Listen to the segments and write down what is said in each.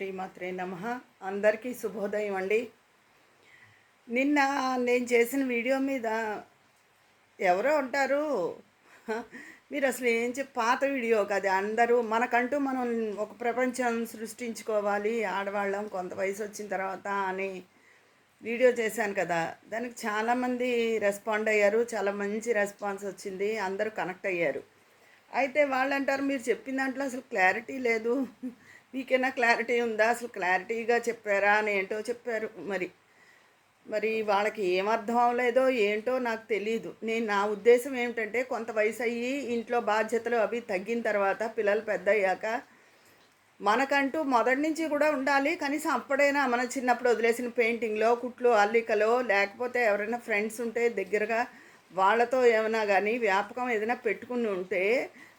శ్రీమాత్రే నమ. అందరికీ శుభోదయం అండి. నిన్న నేను చేసిన వీడియో మీద ఎవరో ఉంటారు. మీరు అసలు ఏం చెప్పి పాత వీడియో కదా అందరూ మనకంటూ మనం ఒక ప్రపంచం సృష్టించుకోవాలి ఆడవాళ్ళం కొంత వయసు వచ్చిన తర్వాత అని వీడియో చేశాను కదా. దానికి చాలామంది రెస్పాండ్ అయ్యారు చాలా మంచి రెస్పాన్స్ వచ్చింది అందరూ కనెక్ట్ అయ్యారు. అయితే వాళ్ళు అంటారు మీరు చెప్పిన దాంట్లో అసలు క్లారిటీ లేదు. మీకైనా క్లారిటీ ఉందా? అసలు క్లారిటీగా చెప్పారా అని ఏంటో చెప్పారు. మరి మరి వాళ్ళకి ఏం అర్థం అవ్వలేదో ఏంటో నాకు తెలియదు నేను నా ఉద్దేశం ఏమిటంటే కొంత వయసు అయ్యి ఇంట్లో బాధ్యతలు అవి తగ్గిన తర్వాత పిల్లలు పెద్ద అయ్యాక మనకంటూ మొదటి నుంచి కూడా ఉండాలి. కనీసం అప్పుడైనా మన చిన్నప్పుడు వదిలేసిన పెయింటింగ్లో కుట్లు అల్లికలో లేకపోతే ఎవరైనా ఫ్రెండ్స్ ఉంటే దగ్గరగా వాళ్ళతో ఏమైనా కానీ వ్యాపకం ఏదైనా పెట్టుకుని ఉంటే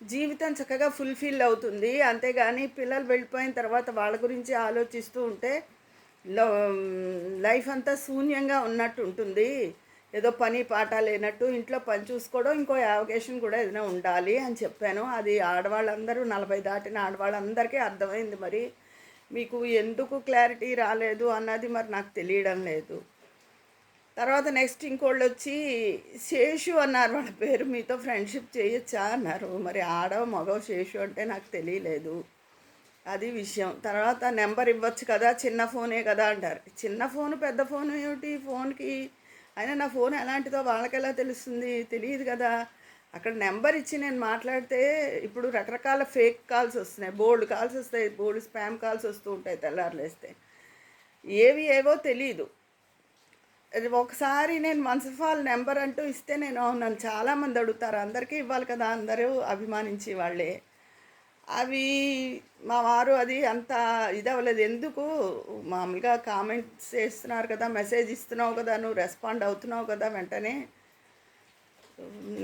జీవితం చక్కగా ఫుల్ఫిల్ అవుతుంది. అంతేగాని పిల్లలు వెళ్ళిపోయిన తర్వాత వాళ్ళ గురించి ఆలోచిస్తూ ఉంటే లైఫ్ అంతా శూన్యంగా ఉన్నట్టు ఉంటుంది. ఏదో పని పాట లేనట్టు ఇంట్లో పని చూసుకోవడం ఇంకో అవకాశం కూడా ఏదైనా ఉండాలి అని చెప్పాను. అది ఆడవాళ్ళందరూ నలభై దాటిన ఆడవాళ్ళందరికీ అర్థమైంది మరి. మీకు ఎందుకు క్లారిటీ రాలేదు అన్నది మరి నాకు తెలియడం లేదు. తర్వాత నెక్స్ట్ ఇంకోళ్ళు వచ్చి శేషు అన్నారు వాళ్ళ పేరు మీతో ఫ్రెండ్షిప్ చేయొచ్చా అన్నారు. మరి ఆడవ మగవ శేషు అంటే నాకు తెలియలేదు. అది విషయం. తర్వాత నెంబర్ ఇవ్వచ్చు కదా చిన్న ఫోనే కదా అంటారు. చిన్న ఫోన్ పెద్ద ఫోన్ ఏమిటి? ఫోన్కి అయినా నా ఫోన్ ఎలాంటిదో వాళ్ళకి ఎలా తెలుస్తుంది? తెలియదు కదా. అక్కడ నెంబర్ ఇచ్చి నేను మాట్లాడితే ఇప్పుడు రకరకాల ఫేక్ కాల్స్ వస్తున్నాయి. బోల్డ్ కాల్స్ వస్తాయి బోల్డ్ స్పామ్ కాల్స్ వస్తూ ఉంటాయి తెల్లారులేస్తే. ఏవి ఏవో తెలియదు ఒకసారి నేను మన్సఫాల్ నెంబర్ అంటూ ఇస్తే నేను నన్ను చాలామంది అడుగుతారు. అందరికీ ఇవ్వాలి కదా అందరూ అభిమానించి వాళ్ళే. అవి మా వారు అది అంత ఇది అవ్వలేదు. ఎందుకు? మామూలుగా కామెంట్స్ చేస్తున్నారు కదా మెసేజ్ ఇస్తున్నావు కదా నువ్వు రెస్పాండ్ అవుతున్నావు కదా వెంటనే.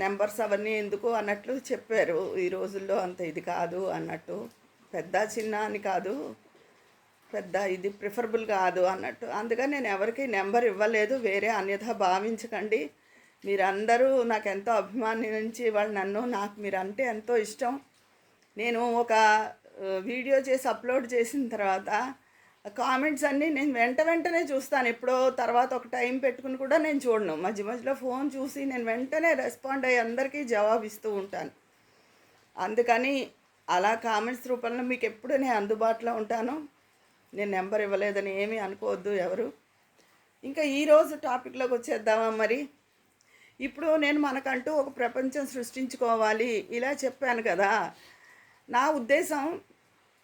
నెంబర్స్ అవన్నీ ఎందుకు? అన్నట్లు చెప్పారు. ఈ రోజుల్లో అంత ఇది కాదు అన్నట్టు. పెద్ద చిన్న అని కాదు. పెద్ద ఇది ప్రిఫరబుల్ కాదు అన్నట్టు. అందుకని నేను ఎవరికి నెంబర్ ఇవ్వలేదు. వేరే అన్యథ భావించకండి. మీరందరూ నాకు ఎంతో అభిమానించి వాళ్ళు నన్ను నాకు మీరు అంటే ఎంతో ఇష్టం. నేను ఒక వీడియో చేసి అప్లోడ్ చేసిన తర్వాత కామెంట్స్ అన్నీ నేను వెంట వెంటనే చూస్తాను. ఎప్పుడో తర్వాత ఒక టైం పెట్టుకుని కూడా నేను చూడను. మధ్య మధ్యలో ఫోన్ చూసి నేను వెంటనే రెస్పాండ్ అయ్యి అందరికీ జవాబు ఇస్తూ ఉంటాను. అందుకని అలా కామెంట్స్ రూపంలో మీకు ఎప్పుడు నేను అందుబాటులో ఉంటాను. నేను నెంబర్ ఇవ్వలేదని ఏమీ అనుకోవద్దు ఎవరు. ఇంకా ఈరోజు టాపిక్లోకి వచ్చేద్దామా మరి? ఇప్పుడు నేను మనకంటూ ఒక ప్రపంచం సృష్టించుకోవాలి ఇలా చెప్పాను కదా. నా ఉద్దేశం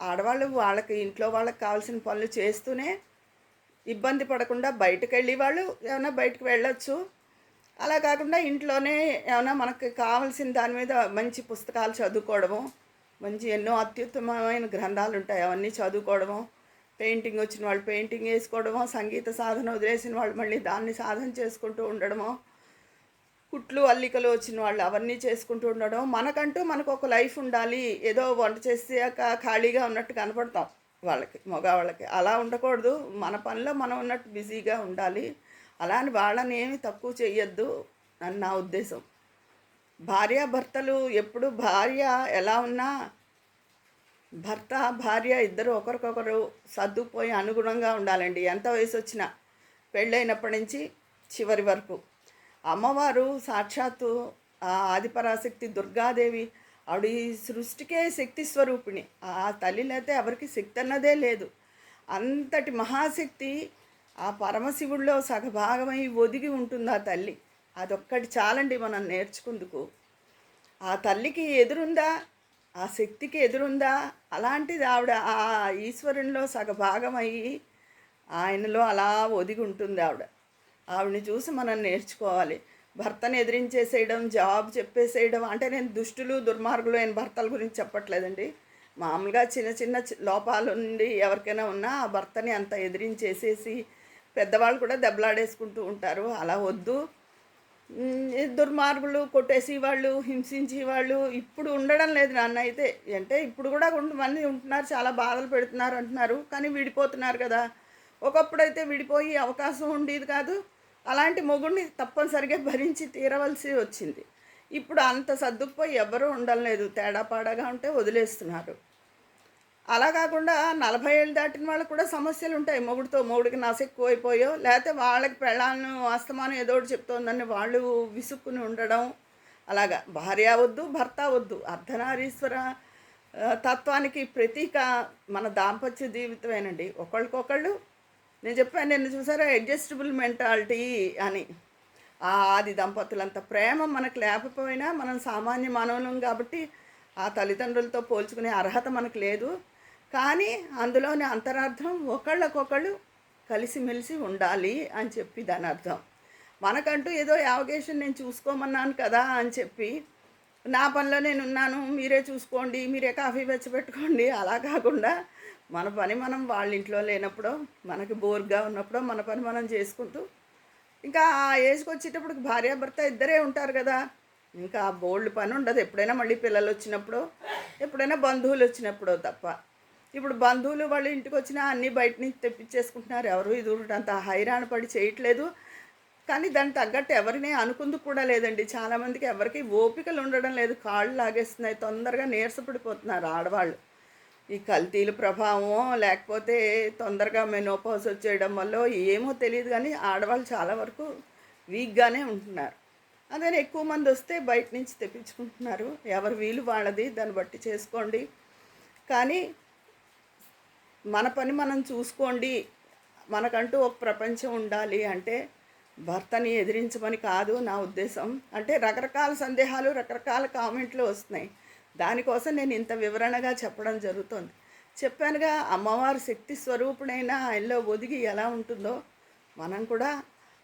ఆడవాళ్ళు వాళ్ళకి ఇంట్లో వాళ్ళకి కావాల్సిన పనులు చేస్తూనే ఇబ్బంది పడకుండా బయటకు వెళ్ళి వాళ్ళు ఏమైనా బయటకు వెళ్ళొచ్చు. అలా కాకుండా ఇంట్లోనే ఏమైనా మనకి కావాల్సిన దాని మీద మంచి పుస్తకాలు చదువుకోవడము మంచి ఎన్నో అత్యుత్తమమైన గ్రంథాలు ఉంటాయి అవన్నీ చదువుకోవడము పెయింటింగ్ వచ్చిన వాళ్ళు పెయింటింగ్ వేసుకోవడమో సంగీత సాధన వదిలేసిన వాళ్ళు మళ్ళీ దాన్ని సాధన చేసుకుంటూ ఉండడమో కుట్లు అల్లికలు వచ్చిన వాళ్ళు అవన్నీ చేసుకుంటూ ఉండడం మనకంటూ మనకు ఒక లైఫ్ ఉండాలి. ఏదో వంట చేసాక ఖాళీగా ఉన్నట్టు కనపడతాం వాళ్ళకి మగవాళ్ళకి. అలా ఉండకూడదు. మన పనిలో మనం ఉన్నట్టు బిజీగా ఉండాలి. అలా అని వాళ్ళని ఏమి తక్కువ చేయొద్దు అని నా ఉద్దేశం. భార్యాభర్తలు ఎప్పుడు భార్య ఎలా ఉన్నా భర్త భార్య ఇద్దరు ఒకరికొకరు సర్దుకుపోయి అనుగుణంగా ఉండాలండి. ఎంత వయసు వచ్చినా పెళ్ళైనప్పటి నుంచి చివరి వరకు. అమ్మవారు సాక్షాత్తు ఆ ఆదిపరాశక్తి దుర్గాదేవి ఆవిడ ఈ సృష్టికే శక్తి స్వరూపిణి. ఆ తల్లి లేతే ఎవరికి శక్తి అన్నదే లేదు. అంతటి మహాశక్తి ఆ పరమశివుడిలో సగభాగమై ఒదిగి ఉంటుంది ఆ తల్లి. అదొక్కటి చాలండి మనం నేర్చుకుందుకు. ఆ తల్లికి ఎదురుందా ఆ శక్తికి ఎదురుందా? అలాంటిది ఆవిడ ఆ ఈశ్వరునిలో సగభాగమయ్యి ఆయనలో అలా ఒదిగి ఉంటుంది ఆవిడ. ఆవిడని చూసి మనం నేర్చుకోవాలి. భర్తను ఎదిరించేసేయడం జాబ్ చెప్పేసేయడం అంటే నేను దుష్టులు దుర్మార్గులు అయిన భర్తల గురించి చెప్పట్లేదండి. మామూలుగా చిన్న చిన్న చి- లోపాలు ఉండి ఎవరికైనా ఉన్నా ఆ భర్తని అంత ఎదిరించేసేసి పెద్దవాళ్ళు కూడా దెబ్బలాడేసుకుంటూ ఉంటారు. అలా వద్దు. దుర్మార్గులు కొట్టేసి వాళ్ళు హింసించి వాళ్ళు ఇప్పుడు ఉండడం లేదు నాన్న. అయితే అంటే ఇప్పుడు కూడా కొంతమంది ఉంటున్నారు చాలా బాధలు పెడుతున్నారు అంటున్నారు కానీ విడిపోతున్నారు కదా. ఒకప్పుడు అయితే విడిపోయి అవకాశం ఉండేది కాదు. అలాంటి మొగుడిని తప్పనిసరిగా భరించి తీరవలసి వచ్చింది. ఇప్పుడు అంత సర్దుకుపోయి ఎవరూ ఉండడం లేదు. తేడాపాడాగా ఉంటే వదిలేస్తున్నారు. అలా కాకుండా నలభై ఏళ్ళు దాటిన వాళ్ళకి కూడా సమస్యలు ఉంటాయి. మొగుడితో మొగుడికి నస ఎక్కువైపోయో లేకపోతే వాళ్ళకి పెళ్ళాలను అస్తమానం ఏదో ఒకటి చెప్తోందని వాళ్ళు విసుక్కుని ఉండడం అలాగా. భార్య వద్దు భర్త వద్దు. అర్ధనారీశ్వర తత్వానికి ప్రతీక మన దాంపత్య జీవితమేనండి. ఒకళ్ళకొకళ్ళు నేను చెప్పాను నేను చూసారా? అడ్జస్టబుల్ మెంటాలిటీ అని. ఆ ఆది దంపతులంత ప్రేమ మనకు లేకపోయినా మనం సామాన్య మానవులం కాబట్టి ఆ తల్లిదండ్రులతో పోల్చుకునే అర్హత మనకు లేదు. కానీ అందులోని అంతరార్థం ఒకళ్ళకొకళ్ళు కలిసిమెలిసి ఉండాలి అని చెప్పి దాని అర్థం మనకంటూ ఏదో యావగేషన్ నేను చూసుకోమన్నాను కదా అని చెప్పి నా పనిలో నేను ఉన్నాను మీరే చూసుకోండి మీరే కాఫీ పెట్టుకోండి అలా కాకుండా మన పని మనం వాళ్ళ ఇంట్లో లేనప్పుడు మనకి బోర్గా ఉన్నప్పుడు మన పని మనం చేసుకుంటూ ఇంకా ఆ ఏజ్కి వచ్చేటప్పుడు భార్యాభర్త ఇద్దరే ఉంటారు కదా. ఇంకా బోల్డ్ పని ఉండదు. ఎప్పుడైనా మళ్ళీ పిల్లలు వచ్చినప్పుడు ఎప్పుడైనా బంధువులు వచ్చినప్పుడు తప్ప. ఇప్పుడు బంధువులు వాళ్ళు ఇంటికి వచ్చినా అన్నీ బయట నుంచి తెప్పించేసుకుంటున్నారు. ఎవరు ఇది అంత హైరాణ పడి చేయట్లేదు. కానీ దాన్ని తగ్గట్టు ఎవరిని అనుకుందుకు కూడా లేదండి. చాలామందికి ఎవరికి ఓపికలు ఉండడం లేదు. కాళ్ళు లాగేస్తున్నాయి. తొందరగా నీరసపడిపోతున్నారు ఆడవాళ్ళు. ఈ కల్తీల ప్రభావం లేకపోతే తొందరగా మెనోపాజ్ వచ్చేయడం వల్ల ఏమో తెలియదు కానీ ఆడవాళ్ళు చాలా వరకు వీక్గానే ఉంటున్నారు. అదే ఎక్కువ మంది వస్తే బయట నుంచి తెప్పించుకుంటున్నారు. ఎవరు వీలు వాళ్ళది దాన్ని బట్టి చేసుకోండి. కానీ మన పని మనం చూసుకోండి. మనకంటూ ఒక ప్రపంచం ఉండాలి అంటే భర్తని ఎదిరించమని కాదు నా ఉద్దేశం. అంటే రకరకాల సందేహాలు రకరకాల కామెంట్లు వస్తున్నాయి. దానికోసం నేను ఇంత వివరణగా చెప్పడం జరుగుతుంది. చెప్పానుగా అమ్మవారు శక్తి స్వరూపుడైన ఆయనలో ఒదిగి ఎలా ఉంటుందో మనం కూడా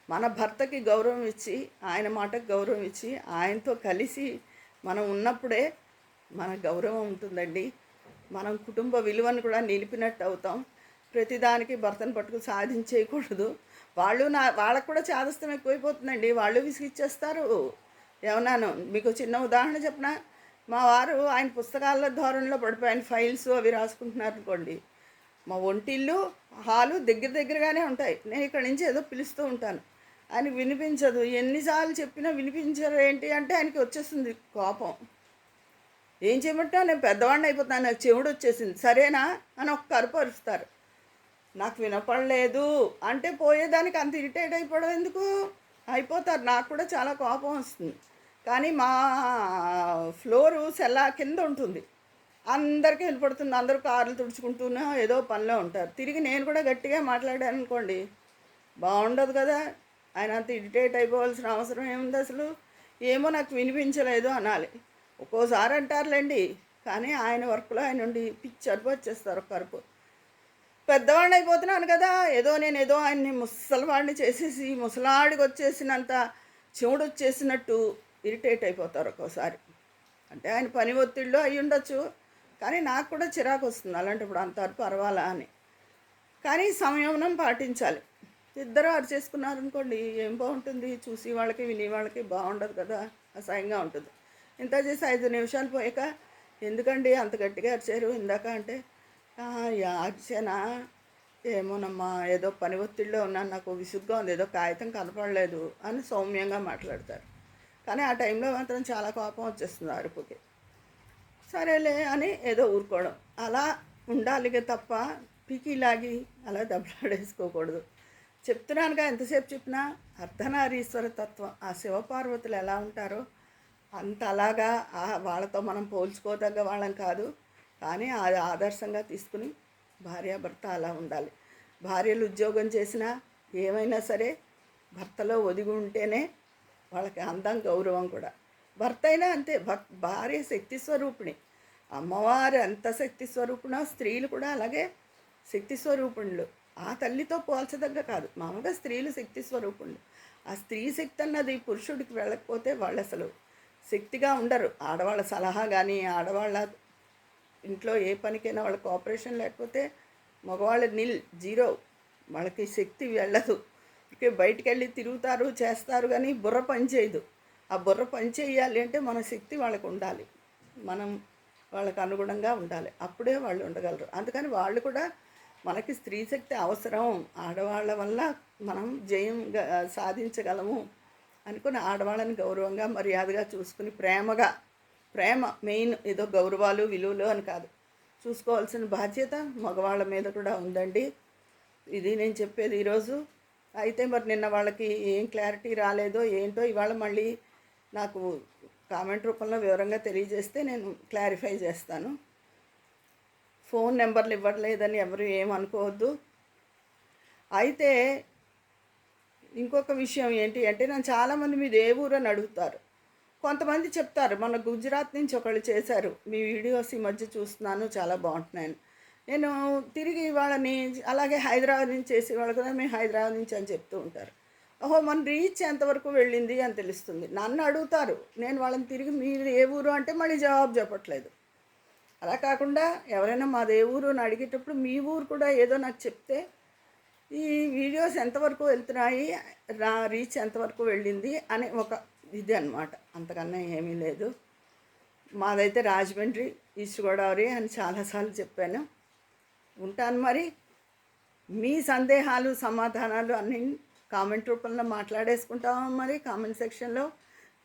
మన భర్తకి గౌరవం ఇచ్చి ఆయన మాటకు గౌరవం ఇచ్చి ఆయనతో కలిసి మనం ఉన్నప్పుడే మన గౌరవం ఉంటుందండి. మనం కుటుంబ విలువను కూడా నిలిపినట్టు అవుతాం. ప్రతిదానికి భర్తను పట్టుకు సాధించేయకూడదు. వాళ్ళు నా వాళ్ళకు కూడా చాదస్తం ఎక్కువైపోతుందండి. వాళ్ళు విసిగిచ్చేస్తారు. ఏమన్నాను మీకు చిన్న ఉదాహరణ చెప్పిన? మా వారు ఆయన పుస్తకాల ధోరణిలో పడిపోయిన ఫైల్స్ అవి రాసుకుంటున్నారు అనుకోండి. మా ఒంటిల్లు హాలు దగ్గర దగ్గరగానే ఉంటాయి. నేను ఇక్కడి నుంచి ఏదో పిలుస్తూ ఉంటాను. ఆయన వినిపించదు. ఎన్నిసార్లు చెప్పినా వినిపించరు ఏంటి అంటే ఆయనకి వచ్చేస్తుంది కోపం. ఏం చేయమంటావు? నేను పెద్దవాడిని అయిపోతాను. నాకు చెవుడు వచ్చేసింది. సరేనా? అని ఒక కరుపు అరుస్తారు. నాకు వినపడలేదు. అంటే పోయేదానికి అంత ఇరిటేట్ అయిపోవడం ఎందుకు? అయిపోతారు. నాకు కూడా చాలా కోపం వస్తుంది. కానీ మా ఫ్లోరు సెల్లా కింద ఉంటుంది. అందరికీ వెళ్ళిపడుతుంది అందరూ కార్లు తుడుచుకుంటూనే ఏదో పనిలో ఉంటారు. తిరిగి నేను కూడా గట్టిగా మాట్లాడాను అనుకోండి బాగుండదు కదా. ఆయన అంత ఇరిటేట్ అయిపోవాల్సిన అవసరం ఏముంది అసలు? ఏమో నాకు వినిపించలేదు అనాలి. ఒక్కోసారి అంటారులేండి కానీ ఆయన వర్క్లో ఆయన ఉండి పిచ్చి అరుపు వచ్చేస్తారు కరుపు పెద్దవాడిని అయిపోతున్నాను కదా ఏదో నేను ఏదో ఆయన్ని ముసలివాడిని చేసేసి ముసలాడికి వచ్చేసినంత చెవుడు వచ్చేసినట్టు ఇరిటేట్ అయిపోతారు ఒక్కోసారి. అంటే ఆయన పని ఒత్తిడిలో అయి ఉండొచ్చు కానీ నాకు కూడా చిరాకు వస్తుంది అలాంటప్పుడు అంత అరుపు అరవాలా అని. కానీ సంయమనం పాటించాలి. ఇద్దరు అరిచేసుకున్నారు అనుకోండి ఏం బాగుంటుంది? చూసి వాళ్ళకి విని వాళ్ళకి బాగుండదు కదా అసహ్యంగా ఉంటుంది. ఇంత చేసి ఐదు నిమిషాలు పోయాక ఎందుకండి అంత గట్టిగా అరిచారు? ఇందాక అంటే అరిచానా? ఏమోనమ్మా ఏదో పని ఒత్తిడిలో ఉన్నాను నాకు విసుగ్గా ఉంది ఏదో కాగితం కనపడలేదు అని సౌమ్యంగా మాట్లాడతారు. కానీ ఆ టైంలో మాత్రం చాలా కోపం వచ్చేస్తుంది అరుపుకి. సరేలే అని ఏదో ఊరుకోవడం. అలా ఉండాలి తప్ప పీకి లాగి అలా దెబ్బలాడేసుకోకూడదు. చెప్తున్నానుగా ఎంతసేపు చెప్పినా అర్ధనారీశ్వర తత్వం. ఆ శివపార్వతులు ఎలా ఉంటారో అంత అలాగా వాళ్ళతో మనం పోల్చుకోదగ్గ వాళ్ళం కాదు. కానీ అది ఆదర్శంగా తీసుకుని భార్యాభర్త అలా ఉండాలి. భార్యలు ఉద్యోగం చేసినా ఏమైనా సరే భర్తలో ఒదిగి ఉంటేనే వాళ్ళకి అందం గౌరవం కూడా. భర్త అయినా అంతే. భర్ భార్య శక్తి స్వరూపిణి. అమ్మవారు ఎంత శక్తి స్వరూపుణో స్త్రీలు కూడా అలాగే శక్తి స్వరూపుణులు ఆ తల్లితో పోల్చదగ్గ కాదు. మామూలుగా స్త్రీలు శక్తి స్వరూపుణులు ఆ స్త్రీ శక్తి అన్నది పురుషుడికి వెళ్ళకపోతే వాళ్ళు అసలు శక్తిగా ఉండరు. ఆడవాళ్ళ సలహా కానీ ఆడవాళ్ళ ఇంట్లో ఏ పనికైనా వాళ్ళ కోఆపరేషన్ లేకపోతే మగవాళ్ళ నిల్ జీరో. వాళ్ళకి శక్తి వెళ్ళదు. ఇక బయటికి వెళ్ళి తిరుగుతారు చేస్తారు కానీ బుర్ర పని చేయదు. ఆ బుర్ర పని చేయాలి అంటే మన శక్తి వాళ్ళకు ఉండాలి. మనం వాళ్ళకు అనుగుణంగా ఉండాలి. అప్పుడే వాళ్ళు ఉండగలరు. అందుకని వాళ్ళు కూడా మనకి స్త్రీ శక్తి అవసరం. ఆడవాళ్ళ వల్ల మనం జయం గ- సాధించగలము. అనుకుని ఆడవాళ్ళని గౌరవంగా మర్యాదగా చూసుకుని ప్రేమగా ప్రేమ మెయిన్ ఏదో గౌరవాలు విలువలు అని కాదు. చూసుకోవాల్సిన బాధ్యత మగవాళ్ళ మీద కూడా ఉందండి. ఇది నేను చెప్పేది ఈరోజు. అయితే మరి నిన్న వాళ్ళకి ఏం క్లారిటీ రాలేదో ఏంటో ఇవాళ మళ్ళీ నాకు కామెంట్ రూపంలో వివరంగా తెలియజేస్తే నేను క్లారిఫై చేస్తాను. ఫోన్ నెంబర్లు ఇవ్వట్లేదని ఎవరు ఏమనుకోవద్దు. అయితే ఇంకొక విషయం ఏంటి అంటే నన్ను చాలామంది మీరు ఏ ఊరు అని అడుగుతారు. కొంతమంది చెప్తారు మన గుజరాత్ నుంచి ఒకళ్ళు చేశారు మీ వీడియోస్ ఈ మధ్య చూస్తున్నాను చాలా బాగుంటున్నాయని నేను తిరిగి వాళ్ళని అలాగే హైదరాబాద్ నుంచి చేసేవాళ్ళు కదా మేము హైదరాబాద్ నుంచి అని చెప్తూ ఉంటారు. ఓహో మన రీచ్ ఎంతవరకు వెళ్ళింది? అని తెలుస్తుంది. నన్ను అడుగుతారు. నేను వాళ్ళని తిరిగి మీరు ఏ ఊరు? అంటే మళ్ళీ జవాబు చెప్పట్లేదు. అలా కాకుండా ఎవరైనా మాది ఏ ఊరు అని అడిగేటప్పుడు మీ ఊరు కూడా ఏదో నాకు చెప్తే ఈ వీడియోస్ ఎంతవరకు వెళ్తున్నాయి? రా రీచ్ ఎంతవరకు వెళ్ళింది? అనే ఒక ఇది అనమాట అంతకన్నా ఏమీ లేదు. మాదైతే రాజమండ్రి ఈస్ట్ గోదావరి అని చాలాసార్లు చెప్పాను. ఉంటాను మరి. మీ సందేహాలు సమాధానాలు అన్ని కామెంట్ రూపంలో మాట్లాడేసుకుంటాము మరి కామెంట్ సెక్షన్లో.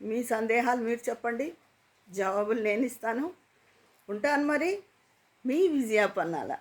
మీ సందేహాలు మీరు చెప్పండి. జవాబులు నేను ఇస్తాను. ఉంటాను మరి. మీ విజయాపన్నాల